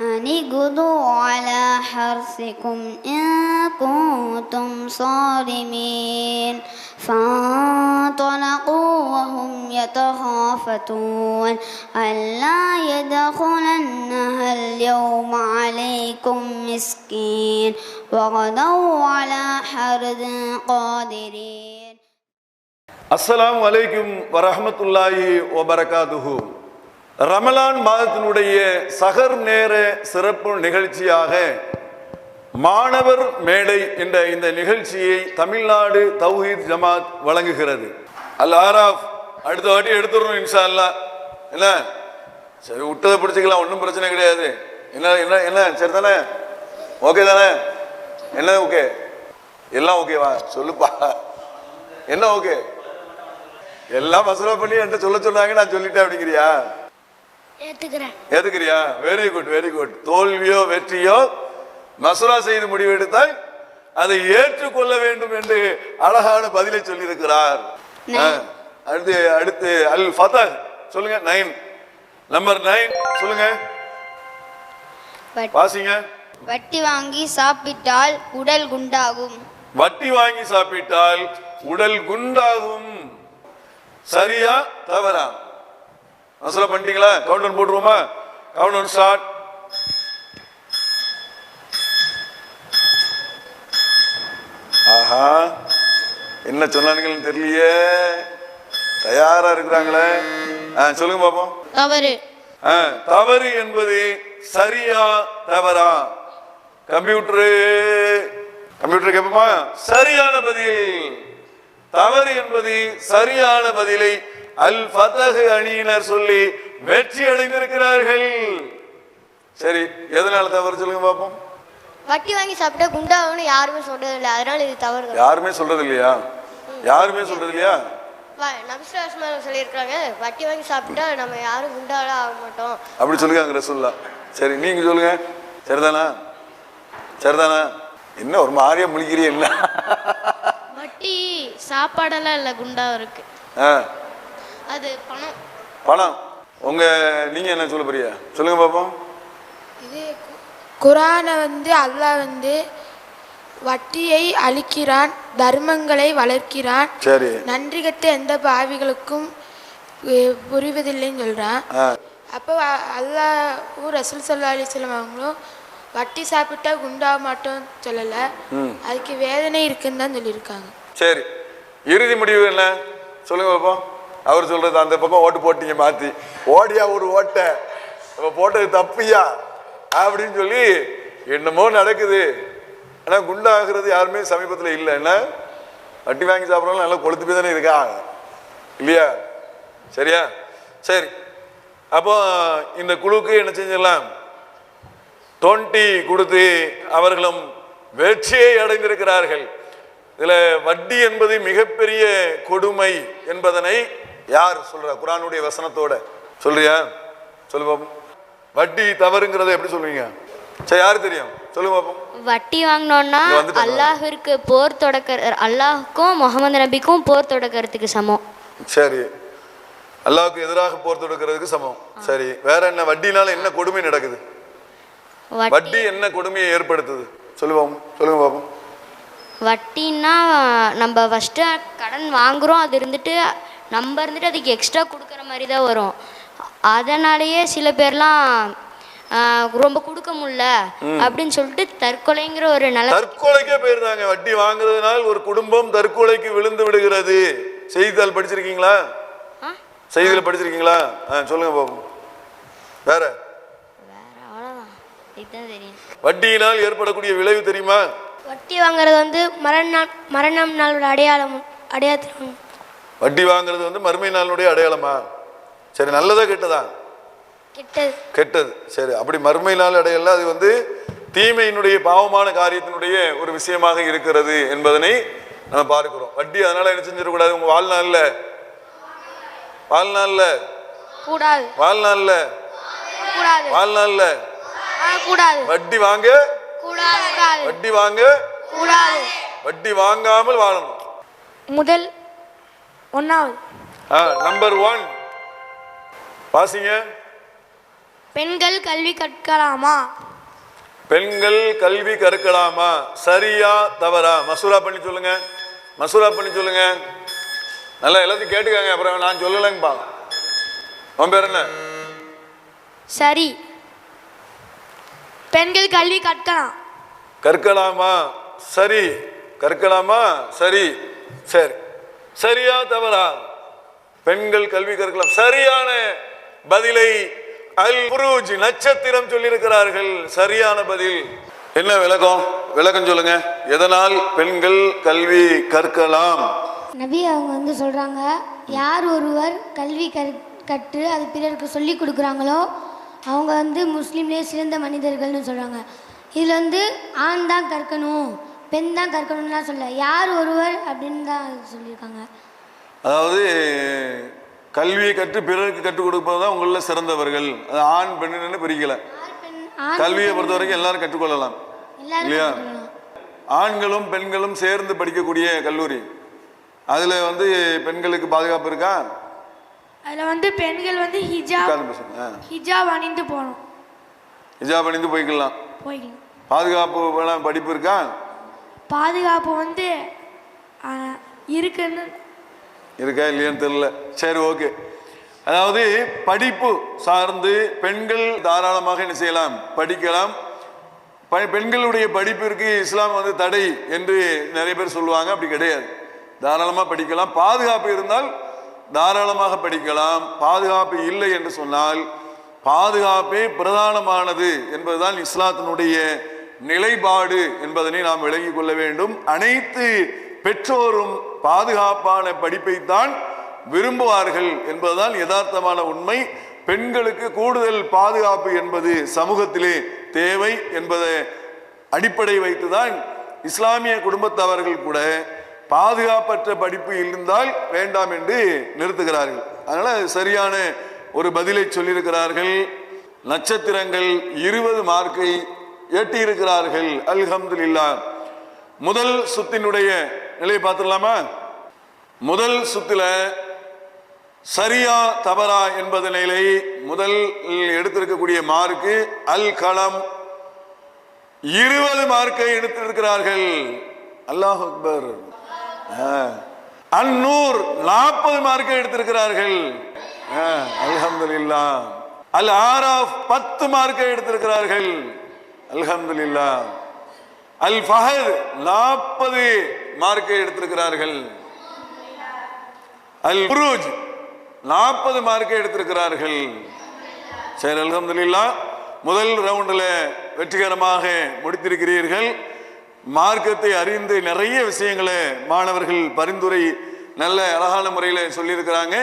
أن اقضوا على حرثكم إن كنتم صارمين. فانطلقوا وهم يتخافتون. ألا يدخلنها اليوم عليكم مسكين. وغدوا على حرد قادرين. السلام عليكم ورحمة الله وبركاته. ரமலான் மாதத்தினுடைய சகர் நேர சிறப்பு நிகழ்ச்சியாக மாணவர் மேடை என்ற இந்த நிகழ்ச்சியை தமிழ்நாடு தௌஹீத் ஜமாத் வழங்குகிறது. அல் ஆராஃப் அடுத்த வாட்டி எடுத்துடணும் இன்ஷா அல்லாஹ் என்ன? சரி விட்டதை பிடிச்சிக்கலாம் ஒன்றும் பிரச்சனை கிடையாது. என்ன என்ன என்ன? சரி தானே? ஓகே தானே? என்ன ஓகே? எல்லாம் ஓகேவா? சொல்லுப்பா. என்ன ஓகே? எல்லாம் மசூரா பண்ணி என்கிட்ட சொல்ல சொன்னாங்க நான் சொல்லிட்டேன் அப்படிங்கிறியா? ஏத்துக்கிறியா? வெரி குட் வெரி குட் தோல்வியோ வெற்றியோ மசூரா செய்து முடிவெடுத்தால் அதை ஏற்றுக்கொள்ள வேண்டும் என்று அழகான பதிலை சொல்லியிருக்கிறார். அடுத்து அடுத்து அல் ஃபதஹ் சொல்லுங்க நைன். நம்பர் நைன் சொல்லுங்க. வாசிங்க. வட்டி வாங்கி சாப்பிட்டால் உடல் குண்டாகும். வட்டி வாங்கி சாப்பிட்டால் உடல் குண்டாகும். சரியா தவறா? மசூரா பண்ணிட்டீங்களா? கவுண்டர் போட்டுருவோமா? கவுண்டர் ஸ்டார்ட் ஆஹா. என்ன சொன்னானுங்கன்னு தெரியலையே. தயாரா இருக்கிறாங்களே. சொல்லுங்க பாப்போம். தவறு. தவறு என்பது சரியா தவறா? கம்ப்யூட்டரு. கம்ப்யூட்டர் கேட்போமா சரியான பதில். தவறு என்பது சரியான பதிலை அல் ஃபதஹ் அணியினர் சொல்லி வெற்றி அடைந்திருக்கிறார்கள். சரி எதனால தவறு சொல்லுங்க பாப்போம். வட்டி வாங்கி சாப்பிட்டா குண்டாகும்னு யாருமே சொல்றது இல்லை அதனால இது தவறு யாருமே சொல்றது இல்லையா யாருமே சொல்றது இல்லையா நபிசுவாசமாக சொல்லியிருக்காங்க வட்டி வாங்கி சாப்பிட்டா நம்ம யாரும் குண்டாலாம் ஆக மாட்டோம். அப்படி சொல்லுங்க ரசூல்லா சரி நீங்க சொல்லுங்க. சரிதானா? சரிதானா? என்ன ஒரு மாதிரியா முழிக்கிறீ என்ன? வட்டி சாப்பாடெல்லாம் இல்லை குண்டா இருக்கு. ஆ, அது பணம். பணம். உங்க நீங்க என்ன சொல்ல போறியா சொல்லுங்க பாப்போம். இது குரானை வந்து அல்லாஹ் வந்து வட்டியை அழிக்கிறான் தர்மங்களை வளர்க்கிறான். சரி. நன்றி கெட்ட எந்த பாவிகளுக்கும் புரிவதில்லைன்னு சொல்கிறான் அப்போ அ- அல்லாஹ்வும் ரசூல் சல்லா அலிஸ்லாம் அவங்களும் வட்டி சாப்பிட்டா குண்டாக மாட்டோம் சொல்லலை. அதுக்கு வேதனை இருக்குன்னு தான் சொல்லியிருக்காங்க. சரி. இறுதி முடிவு என்ன? சொல்லுங்க பாப்போம். அவர் சொல்றது அந்த பக்கம் ஓட்டு போட்டீங்க மாத்தி. ஓடியா ஒரு ஓட்ட. இப்ப போட்டது தப்பியா? அப்படின்னு சொல்லி என்னமோ நடக்குது. ஆனா குண்டாகிறது யாருமே சமீபத்தில் இல்லை. என்ன? வட்டி வாங்கி சாப்பிட்றவங்க நல்லா கொளுத்து போய் தானே இருக்காங்க. இல்லையா? சரியா? சரி. அப்போ இந்த குழுக்கு என்ன செஞ்சிடலாம்? தோண்டி கொடுத்து அவர்களும் வெற்றியை அடைந்திருக்கிறார்கள். இதில் வட்டி என்பது மிகப்பெரிய கொடுமை என்பதனை யார் சொல்றா? குரானுடைய வசனத்தோட. சொல்றியா? சொல்லு பாப்போம் வட்டி தவறுங்கிறத எப்படி சொல்லுவீங்க சரி யாரு தெரியும்? சொல்லுங்க பாப்போம் வட்டி வந்துட்டாங்க. அல்லாஹிற்கு போர் தொடக்க அல்லாஹுக்கும் முகமது நபிக்கும் போர் தொடக்கிறதுக்கு சமம். சரி. அல்லாவுக்கு எதிராக போர் தொடுக்கிறதுக்கு சமம். சரி. வேற என்ன? வட்டினால என்ன கொடுமை நடக்குது? வட்டி வட்டி என்ன கொடுமையை ஏற்படுத்துது? சொல்லுவோம் சொல்லுங்க பாப்போம் வட்டின்னா நம்ம ஃபஸ்ட்டு கடன் வாங்குறோம். அது இருந்துட்டு நம்ம இருந்துட்டு அதுக்கு எக்ஸ்ட்ரா கொடுக்குற மாதிரி தான் வரும். அதனாலேயே சில பேர்லாம் ரொம்ப கொடுக்க முடியல அப்படின்னு சொல்லிட்டு தற்கொலைங்கிற ஒரு நல்ல தற்கொலைக்கே போயிருந்தாங்க. வட்டி வாங்குறதுனால் ஒரு குடும்பம் தற்கொலைக்கு விழுந்து விடுகிறது. செய்தித்தாள் படிச்சிருக்கீங்களா? செய்தியில படிச்சிருக்கீங்களா? ஆ, சொல்லுங்க பாப்போம் வேற? அவ்வளோதான் இதுதான் தெரியும் வட்டியினால் ஏற்படக்கூடிய விளைவு தெரியுமா? வட்டி வாங்குறது வந்து மரணம் மரணம் நாளோட அடையாளம் அடையாளம் வட்டி வாங்குறது வந்து மறுமை நாளுடைய அடையாளமா? சரி நல்லதா கெட்டதா? கெட்டது. சரி அப்படி மறுமை நாள் அடையல அது வந்து தீமையினுடைய பாவமான காரியத்தினுடைய ஒரு விஷயமாக இருக்கிறது என்பதனை நம்ம பார்க்கிறோம். வட்டி அதனால என்ன செஞ்சிடக்கூடாது? உங்க வாழ்நாள்ல? வாழ்நாள்ல? வாழ்நாள்ல? வாழ்நாள்ல? வட்டி வாங்க? வட்டி வாங்க? வட்டி வாங்காமல் வாழணும். முதல் ஒன்றாவது நம்பர் ஒன் வாசிங்க. பெண்கள் கல்வி கற்கலாமா? பெண்கள் கல்வி கற்கலாமா? சரியா தவறா? மசூரா பண்ணி சொல்லுங்க. மசூரா பண்ணி சொல்லுங்க. நல்லா எல்லாத்தையும் கேட்டுக்கங்க. அப்புறம் நான் சொல்லலைங்கப்பா. உன் பேர் என்ன? சரி. பெண்கள் கல்வி கற்கலாம். கற்கலாமா? சரி. கற்கலாமா? சரி. சரி. சரியா தவறா? பெண்கள் கல்வி கற்கலாம். சரியான பதிலை அல் புரூஜ் நட்சத்திரம் சொல்லியிருக்கிறார்கள். சரியான பதில். என்ன விளக்கம்? விளக்கம் சொல்லுங்க. எதனால் பெண்கள் கல்வி கற்கலாம்? நபி அவங்க வந்து சொல்கிறாங்க யார் ஒருவர் கல்வி கற் கற்று அது பிறருக்கு சொல்லி கொடுக்குறாங்களோ அவங்க வந்து முஸ்லீம்லேயே சிறந்த மனிதர்கள்னு சொல்கிறாங்க இதில் வந்து ஆண் தான் கற்கணும். பெண் தான் கற்கணும்லாம் சொல்ல யார் ஒருவர் அப்படின்னு தான் சொல்லியிருக்காங்க. அதாவது கல்வியை கற்று பிறருக்கு கற்றுக் கொடுப்பது தான் உங்களில் சிறந்தவர்கள். அது ஆண் பெண்ணுன்னு பிரிக்கல. கல்வியை பொறுத்த வரைக்கும் எல்லாரும் கற்றுக்கொள்ளலாம். எல்லாரும் இல்லையா. ஆண்களும் பெண்களும் சேர்ந்து படிக்கக்கூடிய கல்லூரி. அதுல வந்து பெண்களுக்கு பாதுகாப்பு இருக்கா? அதில் வந்து பெண்கள் வந்து ஹிஜாப். ஹிஜாப் அணிந்து போகணும். ஹிஜாப் அணிந்து போய்க்கலாம். போய்க்கலாம். பாதுகாப்பு வேணாம் படிப்பு இருக்கா? பாதுகாப்பு வந்து இருக்குன்னு. இருக்கா இல்லையான்னு தெரியல. சரி ஓகே. அதாவது படிப்பு சார்ந்து பெண்கள் தாராளமாக என்ன செய்யலாம்? படிக்கலாம். ப- பெண்களுடைய படிப்பிற்கு இஸ்லாம் வந்து தடை என்று நிறைய பேர் சொல்லுவாங்க. அப்படி கிடையாது. தாராளமாக படிக்கலாம். பாதுகாப்பு இருந்தால் தாராளமாக படிக்கலாம். பாதுகாப்பு இல்லை என்று சொன்னால் பாதுகாப்பே பிரதானமானது என்பதுதான் இஸ்லாத்தினுடைய நிலைப்பாடு என்பதனை நாம் விளங்கிக் கொள்ள வேண்டும். அனைத்து பெற்றோரும் பாதுகாப்பான படிப்பைத்தான் விரும்புவார்கள் என்பதுதான் யதார்த்தமான உண்மை. பெண்களுக்கு கூடுதல் பாதுகாப்பு என்பது சமூகத்திலே தேவை என்பதை அடிப்படை வைத்துதான் இஸ்லாமிய குடும்பத்தவர்கள் கூட பாதுகாப்பற்ற படிப்பு இருந்தால் வேண்டாம் என்று நிறுத்துகிறார்கள். அதனால சரியான ஒரு பதிலை சொல்லியிருக்கிறார்கள். நட்சத்திரங்கள் இருபது மார்க்கை எட்டியிருக்கிறார்கள். அல்ஹம்துலில்லாஹ் முதல் சுத்தினுடைய நிலையை பார்த்துடலாமா? முதல் சுத்துல சரியா தவறா நிலை முதல் எடுத்திருக்கக்கூடிய மார்க்கு அல் களம் இருபது மார்க்கை எடுத்திருக்கிறார்கள். அல்லாஹ் அக்பர். ஆ. அந்நூர் நாற்பது மார்க்கை எடுத்திருக்கிறார்கள். ஆ, அல்ஹம்துலில்லாஹ் அல் ஆராஃப் பத்து மார்க்கை எடுத்திருக்கிறார்கள். அல்ஹம்துல்லா அல் ஃபஹத் நாற்பது மார்க்கை எடுத்திருக்கிறார்கள். அல் புரூஜ் நாற்பது மார்க்கை எடுத்திருக்கிறார்கள். சரி அல்ஹம்துல்லா முதல் ரவுண்டில் வெற்றிகரமாக முடித்திருக்கிறீர்கள். மார்க்கத்தை அறிந்து நிறைய விஷயங்களை மாணவர்கள் பரிந்துரை நல்ல அழகான முறையில் சொல்லியிருக்கிறாங்க.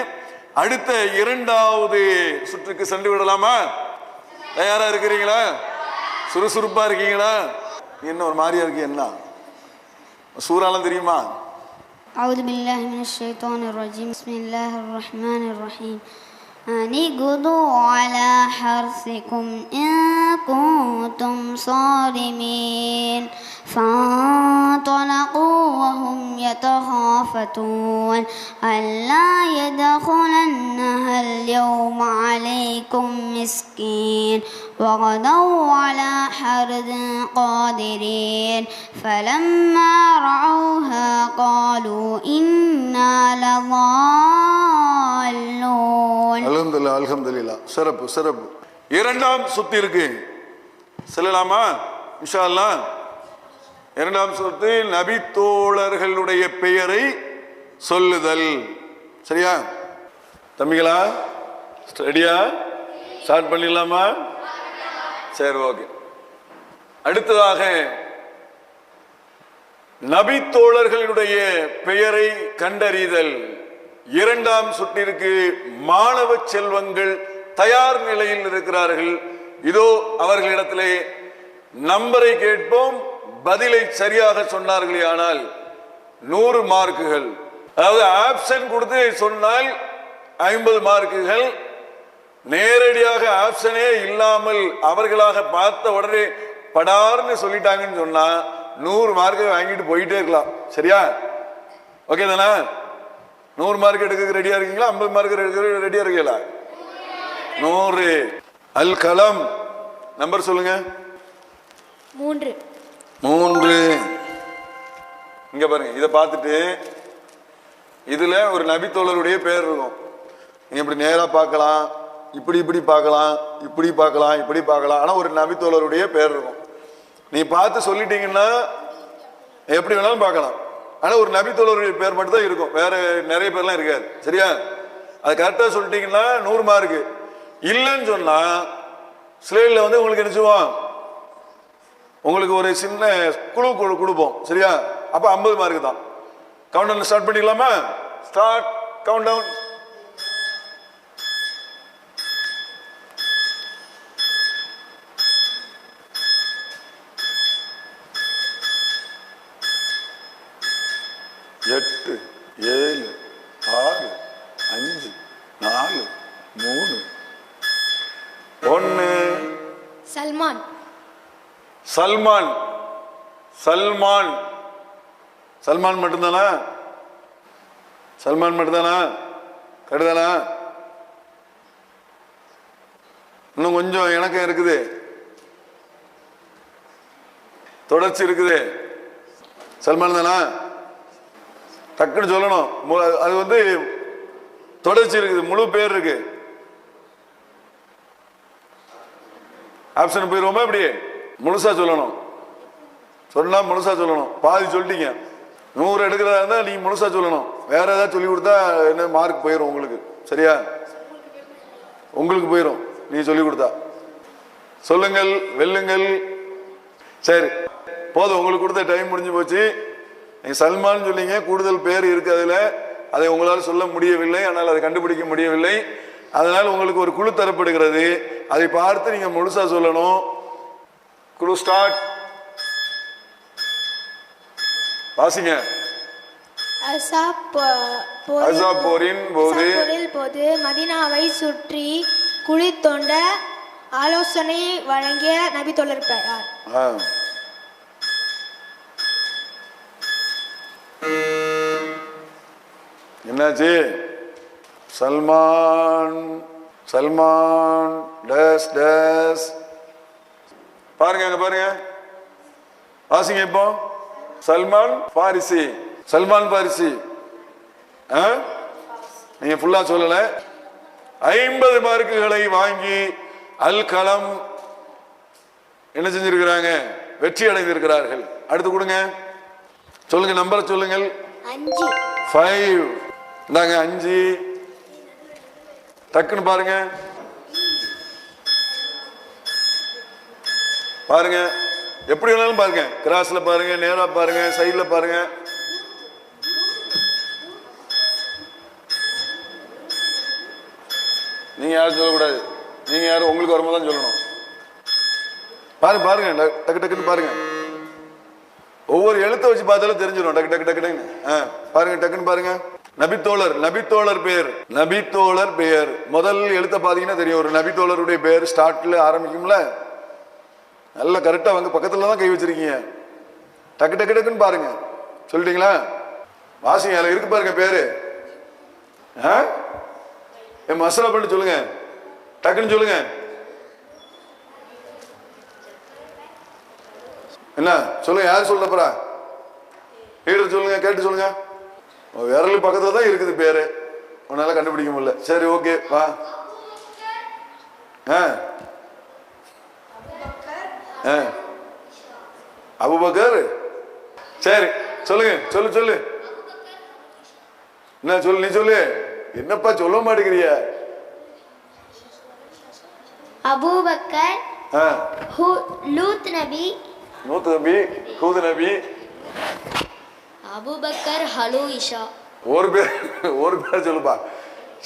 அடுத்த இரண்டாவது சுற்றுக்கு சென்று விடலாமா? தயாரா இருக்கிறீங்களா? சுறுசுறுப்பா இருக்கீங்களா என்ன ஒரு மாதிரியா இருக்கு என்ன சூறாலாம் தெரியுமா أعوذ بالله من الشيطان الرجيم بسم الله الرحمن الرحيم أن اغدوا على حرثكم إن كنتم صارمين فانطلقوا وهم يتخافتون ألا يدخلنها اليوم عليكم مسكين وغدوا على حرد قادرين فلما رعوها قالوا إنا لضالون அல்ஹம்துலில்லா அல்ஹம்துலில்லா சிறப்பு சிறப்பு இரண்டாம் சுத்து இருக்கு செல்லலாமா இன்ஷா அல்லாஹ் இரண்டாம் சுத்து நபி தோழர்களுடைய பெயரை சொல்லுதல் சரியா தம்பிகளா ரெடியா ஸ்டார்ட் பண்ணிடலாமா சரி ஓகே அடுத்ததாக நபி தோழர்களுடைய பெயரை கண்டறிதல். இரண்டாம் சுற்றிற்கு மாணவ செல்வங்கள் தயார் நிலையில் இருக்கிறார்கள். இதோ அவர்களிடத்திலே நம்பரை கேட்போம் பதிலை சரியாக சொன்னார்களே ஆனால் நூறு மார்க்குகள். அதாவது ஆப்ஷன் கொடுத்து சொன்னால் ஐம்பது மார்க்குகள். நேரடியாக ஆப்ஷனே இல்லாமல் அவர்களாக பார்த்த உடனே படார்னு சொல்லிட்டாங்கன்னு சொன்னா நூறு மார்க்கை வாங்கிட்டு போயிட்டே இருக்கலாம். சரியா? ஓகே தானே? நூறு மார்க் எடுக்க ரெடியா இருக்கீங்களா? ஐம்பது மார்க் எடுக்க ரெடியா இருக்கீங்களா? நூறு. அல் கலம் நம்பர் சொல்லுங்க. மூன்று. மூன்று. இங்க பாருங்க இதை பார்த்துட்டு இதுல ஒரு நபித்தோழருடைய பேர் இருக்கும். நீங்க இப்படி நேரா பார்க்கலாம். இப்படி இப்படி பார்க்கலாம் இப்படி பார்க்கலாம் இப்படி பார்க்கலாம். ஆனால் ஒரு நபித்தோழருடைய பேர் இருக்கும். நீ பார்த்து சொல்லிட்டீங்கன்னா எப்படி வேணாலும் பார்க்கலாம். ஆனால் ஒரு நபித்தோழருடைய பேர் மட்டும் தான் இருக்கும். வேற நிறைய பேர்லாம் இருக்காது. சரியா? அது கரெக்டாக சொல்லிட்டீங்கன்னா நூறு மார்க்கு இல்லைன்னு சொன்னால் ஸ்லேடில் வந்து உங்களுக்கு நினச்சிவோம் உங்களுக்கு ஒரு சின்ன குழு குழு கொடுப்போம். சரியா? அப்போ ஐம்பது மார்க் தான். கவுண்ட் டவுன் ஸ்டார்ட் பண்ணிக்கலாமா? ஸ்டார்ட் கவுண்ட் டவுன் எட்டு ஏழு ஆறு அஞ்சு நாலு மூணு ஒன்று சல்மான் சல்மான். சல்மான். சல்மான் மட்டும்தானா? சல்மான் மட்டும்தானா? கடுதானா? இன்னும் கொஞ்சம் இணக்கம் இருக்குது. தொடர்ச்சி இருக்குது. சல்மான் தானா? டக்குன்னு சொல்லணும். மு- அது வந்து தொடர்ச்சி இருக்குது. முழு பேர் இருக்கு. ஆப்ஷன் போயிருவோமா இப்படி முழுசா சொல்லணும். சொன்னா முழுசா சொல்லணும். பாதி சொல்லிட்டீங்க. நூறு எடுக்கிறதா இருந்தா நீங்க முழுசா சொல்லணும். வேற ஏதாவது சொல்லி கொடுத்தா என்ன மார்க் போயிடும் உங்களுக்கு. சரியா? உங்களுக்கு போயிடும் நீ சொல்லி கொடுத்தா. சொல்லுங்கள் வெல்லுங்கள். சரி. போதும் உங்களுக்கு கொடுத்த டைம் முடிஞ்சு போச்சு. நீங்க சல்மான் சொன்னீங்க. கூடுதல் பேர் இருக்கு அதுல. அதை உங்களால் சொல்ல முடியவில்லை. ஆனால் அதை கண்டுபிடிக்க முடியவில்லை. அதனால் உங்களுக்கு ஒரு குழு தரப்படுகிறது. அதை பார்த்து நீங்க முழுசா சொல்லணும். குழு ஸ்டார்ட் வாசிங்க. போரின் போது போது மதீனாவை சுற்றி குழி தோண்ட ஆலோசனை வழங்கிய நபி தொடர் பெயர். என்னாச்சு? சல்மான் சல்மான் டேஸ் டேஸ். பாருங்க அங்க பாருங்க. வாசிங்க இப்போ. சல்மான் பாரிசி சல்மான் பாரிசி? நீங்க ஃபுல்லா சொல்லல. ஐம்பது மார்க்குகளை வாங்கி அல் கலம் என்ன செஞ்சிருக்கிறாங்க? வெற்றி அடைந்திருக்கிறார்கள். அடுத்து கொடுங்க. சொல்லுங்க நம்பரை சொல்லுங்கள். ஃபைவ் இந்தாங்க அஞ்சு. டக்குன்னு பாருங்க. பாருங்க. எப்படி வேணாலும் பாருங்க. கிராஸ்ல பாருங்க நேரா பாருங்க சைட்ல பாருங்க. நீங்க யாரும் சொல்லக்கூடாது. நீங்க யாரும் உங்களுக்கு வரும்போது தான் சொல்லணும். பாருங்க பாருங்க. டக்கு- டக்கு டக்குன்னு பாருங்க. ஒவ்வொரு எழுத்தை வச்சு பார்த்தாலும் தெரிஞ்சிடும். டக்கு டக்கு டக்கு டக்குன்னு பாருங்க டக்குன்னு பாருங்க. நபித்தோழர் நபித்தோழர் பெயர் நபித்தோழர் பெயர் முதல் எழுத்தை பாத்தீங்கன்னா தெரியும். ஒரு நபித்தோழருடைய பெயர் ஸ்டார்ட்ல ஆரம்பிக்கும்ல. நல்லா கரெக்டாக வந்து பக்கத்தில் தான் கை வச்சிருக்கீங்க. டக்கு டக்கு டக்குன்னு பாருங்க. சொல்லிட்டீங்களா? வாசிங்க அதில் இருக்கு பாருங்க பேரு. ஆ? என் மசாலா பண்ணி சொல்லுங்க. டக்குன்னு சொல்லுங்க. என்ன? சொல்லுங்க யார் சொல்றப்பரா லீடர் சொல்லுங்க கேட்டு சொல்லுங்க. விரலு விரல் பக்கத்துல தான் இருக்குது பேரு. உன்னால கண்டுபிடிக்க முடியல. சரி ஓகே வா. ஆ. அபூபக்கர்? சரி சொல்லுங்க சொல்லு சொல்லு. என்ன சொல்லு நீ சொல்லு. என்னப்பா சொல்ல மாட்டேங்கிறிய? அபூபக்கர் லூத் நபி. நூத்து நபி ஹூது நபி. அபுபக்கர் ஹலு இஷா. ஒரு பேர் ஒரு பேர் சொல்லுப்பா.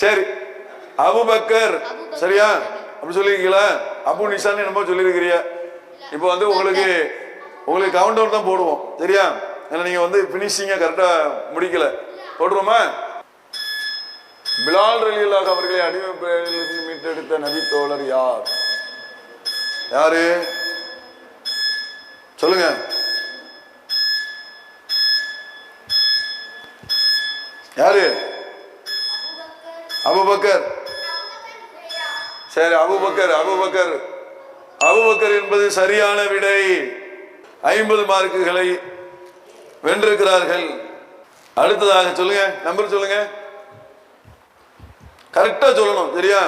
சரி அபுபக்கர். சரியா? அப்படி சொல்லிருக்கீங்களா? அபு நிஷான்னு என்னமோ சொல்லியிருக்கிறீங்க இப்போ வந்து உங்களுக்கு உங்களுக்கு கவுண்ட் டவுன் தான் போடுவோம். சரியா? ஏன்னா நீங்க வந்து பினிஷிங்கா கரெக்டா முடிக்கல. போடுறோமா பிலால் ரலியல்லாஹ் அவர்களை அடிமைப்பிலிருந்து மீட்டெடுத்த நபி தோழர் யார்? யாரு? சொல்லுங்க. யாரு? அபுபக்கர். சரி அபுபக்கர் அபுபக்கர். அபுபக்கர் என்பது சரியான விடை. ஐம்பது மார்க்குகளை வென்றிருக்கிறார்கள். அடுத்ததாக சொல்லுங்க நம்பர் சொல்லுங்க. கரெக்டா சொல்லணும் சரியா?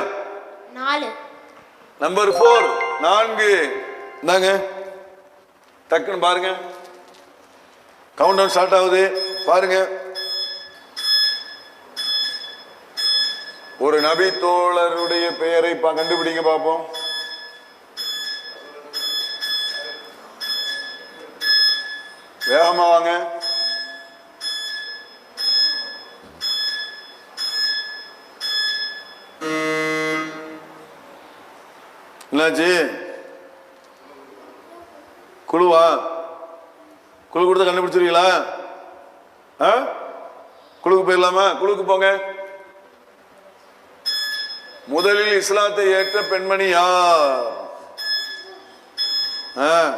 நம்பர் போர் நான்கு. இந்தாங்க. டக்குன்னு பாருங்க. கவுண்ட் டவுன் ஸ்டார்ட் ஆகுது. பாருங்க. ஒரு நபி தோழருடைய பெயரை கண்டுபிடிங்க பார்ப்போம் வேகமா வாங்க. என்னாச்சு? குழுவா? குழு கொடுத்தா கண்டுபிடிச்சிருவீங்களா? ஆ? குழுக்கு போயிடலாமா? குழுக்கு போங்க. முதலில் இஸ்லாத்தை ஏற்ற பெண்மணி யார்? ஆ?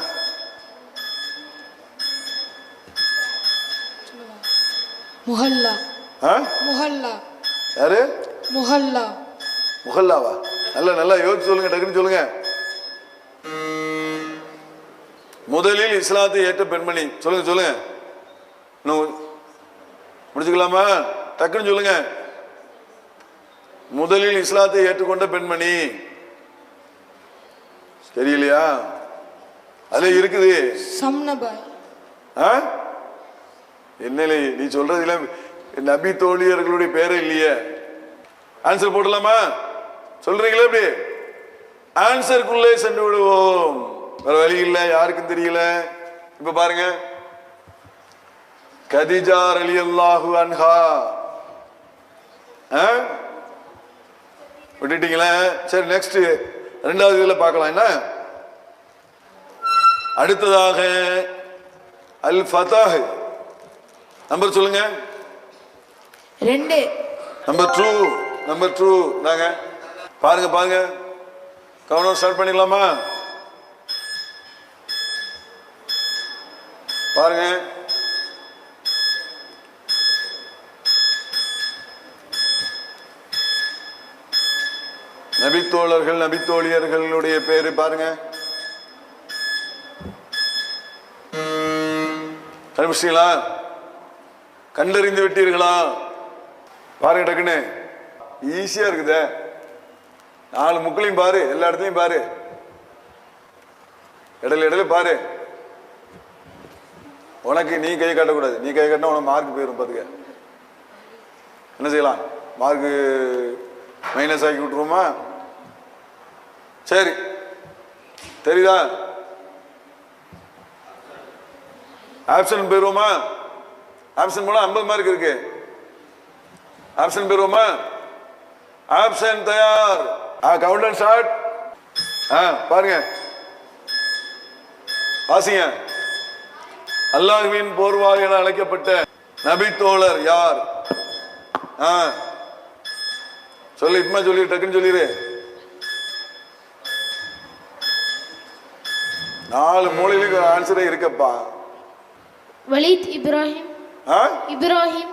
முஹல்லா? முஹல்லா. யாரு? முஹல்லா. முகல்லாவா நல்ல நல்லா யோசிச்சு சொல்லுங்க டக்குன்னு சொல்லுங்க. முதலில் இஸ்லாத்தை ஏற்ற பெண்மணி. சொல்லுங்க சொல்லுங்க. முடிச்சுக்கலாமா? டக்குன்னு சொல்லுங்க. முதலில் இஸ்லாத்தை ஏற்றுக்கொண்ட பெண்மணி. தெரியலையா அதுல இருக்குது. சம்னபாய் ஆ? என்னலே நீ சொல்றதுல நபி தோழியர்களுடைய பேரே இல்லையே? ஆன்சர் போடலாமா? சொல்றீங்களா எப்படி ஆன்சருக்குள்ளே சென்று விடுவோம். வேற வழி இல்லை யாருக்கும் தெரியல. இப்ப பாருங்க. கதிஜா அலி அல்லாஹு அன்ஹா. ஆ? விட்டுட்டீங்களா? சரி நெக்ஸ்ட் ரெண்டாவது இதுல பார்க்கலாம் என்ன? அடுத்ததாக அல் ஃபதாஹ் நம்பர் சொல்லுங்க. ரெண்டு. நம்பர் டூ நம்பர் டூ நாங்க பாருங்க பாருங்க. கவனம் ஸ்டார்ட் பண்ணிடலாமா பாருங்க. நபித்தோழர்கள் நபித்தோழியர்களுடைய பேரு பாருங்க. கண்டுபிடிச்சிங்களா கண்டறிந்து விட்டீர்களா? பாருங்க டக்குன்னு. ஈஸியா இருக்குதே. நாலு முக்களையும் பாரு எல்லா இடத்துலையும் பாரு. இடையில இடையில பாரு. உனக்கு நீ கை காட்டக்கூடாது. நீ கை காட்டினா உனக்கு மார்க் போயிடும் பாத்துக்க என்ன செய்யலாம்? மார்க்கு மைனஸ் ஆக்கி விட்டுருவோமா? சரி. தெரியுதா? ஆப்ஷன் போயிடுவோமா? ஆப்ஷன் போனா ஐம்பது மார்க் இருக்கு. ஆப்ஷன் போயிருவோமா ஆப்ஷன் தயார். ஆ கவுண்டன் ஸ்டார்ட் ஆ பாருங்க. வாசிங்க. அல்லாஹ்வின் போர்வால் என அழைக்கப்பட்ட நபி தோழர் யார்? ஆ. சொல்லு இப்பமா சொல்லி டக்குன்னு சொல்லிடு நாலு மூலையிலுக்கு ஆன்சரே இருக்கப்பா. வலித் இப்ராஹிம் ஆ? இப்ராஹிம்.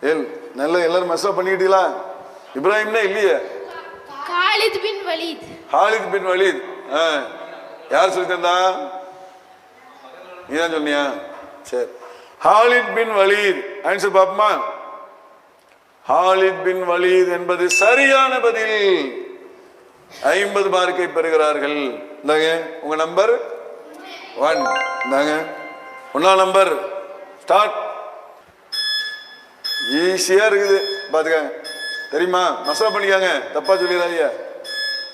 ஏல் நல்ல எல்லாரும் மெஸ்ஸா பண்ணிக்கிட்டீங்களா? இப்ராஹிம்னா இல்லையே. Khalid bin Walid. Khalid bin Walid. ஆ. யார் சொல்லி தந்தா நீதான் சொன்னியா? சரி. Khalid bin Walid. ஆன்சர் பாப்போமா ஹாலித் பின் வலீத் என்பது சரியான பதில். ஐம்பது மார்க்கை பெறுகிறார்கள். இந்தாங்க உங்க நம்பர் ஒன் இந்தாங்க ஒன்னா நம்பர் ஸ்டார்ட் ஈஸியா இருக்குது. பாத்துக்கங்க. தெரியுமா? மசா பண்ணிக்காங்க. தப்பா சொல்லிடாதீங்க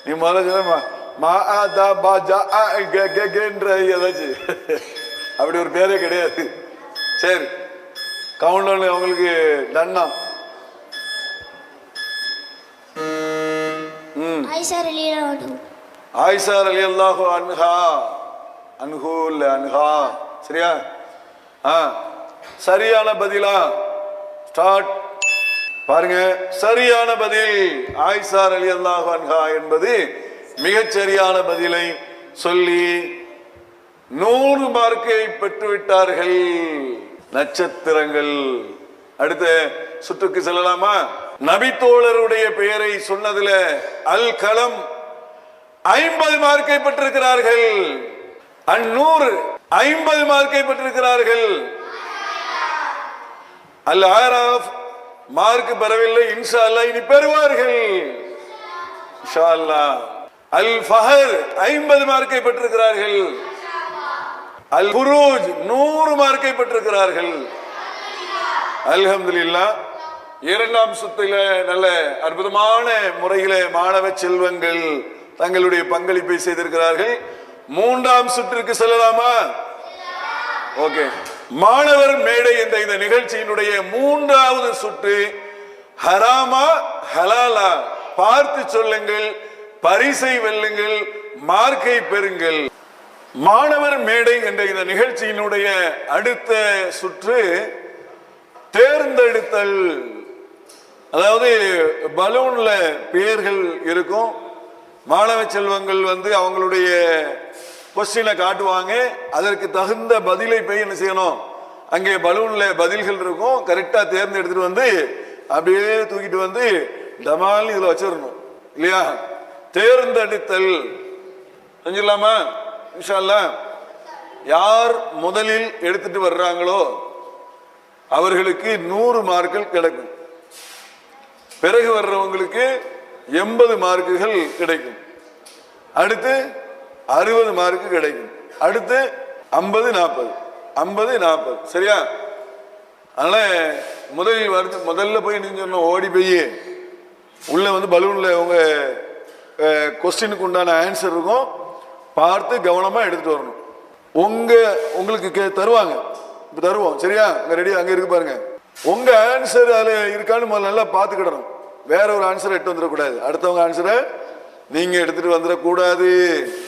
நீ முதல்ல சொல்ல மா- ஆ தா பா ஜா ஆ கே கே கேன்ற ஏதாச்சும் அப்படி ஒரு பேரே கிடையாது. சரி. கவுண்ட் அவங்களுக்கு டன்னா ஆயிஷா அலி அல்லாஹு அன்ஹா. அன்ஹு. இல்ல அன்ஹா. சரியா? ஆ. சரியான பதிலா? ஸ்டார்ட் பாருங்க சரியான பதில். ஆயிசார் அலி அல்லாஹு என்பது மிகச்சரியான பதிலை சொல்லி நூறு மார்க்கை பெற்றுவிட்டார்கள். நட்சத்திரங்கள். அடுத்த சுற்றுக்கு செல்லலாமா? நபித்தோழருடைய பெயரை சொன்னதுல அல் கலம் ஐம்பது மார்க்கை பெற்றிருக்கிறார்கள். அந்நூறு ஐம்பது மார்க்கை பெற்றிருக்கிறார்கள். அல் ஆராஃப் மார்க் பெறவில்லை இன்ஷா அல்லாஹ் இனி பெறுவார்கள். இன்ஷா அல்லாஹ் அல் ஃபஹர் ஐம்பது மார்க்கை பெற்றிருக்கிறார்கள். அல் புரூஜ் நூறு மார்க்கை பெற்றிருக்கிறார்கள். அல்ஹம்துலில்லாஹ் இரண்டாம் சுத்தில நல்ல அற்புதமான முறையில மாணவ செல்வங்கள் தங்களுடைய பங்களிப்பை செய்திருக்கிறார்கள். மூன்றாம் சுற்றிற்கு செல்லலாமா? ஓகே. மாணவர் மேடை என்ற இந்த நிகழ்ச்சியினுடைய மூன்றாவது சுற்று ஹராமா ஹலாலா. பார்த்து சொல்லுங்கள் பரிசை வெல்லுங்கள் மார்க்கை பெறுங்கள். மாணவர் மேடை என்ற இந்த நிகழ்ச்சியினுடைய அடுத்த சுற்று தேர்ந்தெடுத்தல். அதாவது பலூன்ல பெயர்கள் இருக்கும். மாணவ செல்வங்கள் வந்து அவங்களுடைய கொஸ்டினை காட்டுவாங்க. அதற்கு தகுந்த பதிலை போய் என்ன செய்யணும்? அங்கே பலூன்ல பதில்கள் இருக்கும். கரெக்டா தேர்ந்தெடுத்துட்டு வந்து அப்படியே தூக்கிட்டு வந்து டமால் இதுல வச்சிடணும். இல்லையா? தேர்ந்தெடுத்தல். செஞ்சிடலாமா இன்ஷா யார் முதலில் எடுத்துட்டு வர்றாங்களோ அவர்களுக்கு நூறு மார்க்கள் கிடைக்கும். பிறகு வர்றவங்களுக்கு எண்பது மார்க்குகள் கிடைக்கும். அடுத்து அறுபது மார்க்கு கிடைக்கும். அடுத்து ஐம்பது நாற்பது. ஐம்பது நாற்பது. சரியா? அதனால முதலில் வருது முதல்ல போய் நீங்க சொன்ன ஓடி போய் உள்ள வந்து பலூன்ல உங்க கொஸ்டினுக்கு உண்டான ஆன்சர் இருக்கும். பார்த்து கவனமா எடுத்துட்டு வரணும். உங்க உங்களுக்கு கே- தருவாங்க. இப்போ தருவோம். சரியா? அங்கே ரெடி அங்கே இருக்கு பாருங்க. உங்க ஆன்சர் அதில் இருக்கான்னு முதல்ல நல்லா பார்த்துக்கிடணும். வேற ஒரு ஆன்சரை எடுத்து வந்துடக்கூடாது. அடுத்தவங்க ஆன்சரை நீங்க எடுத்துட்டு வந்துடக்கூடாது.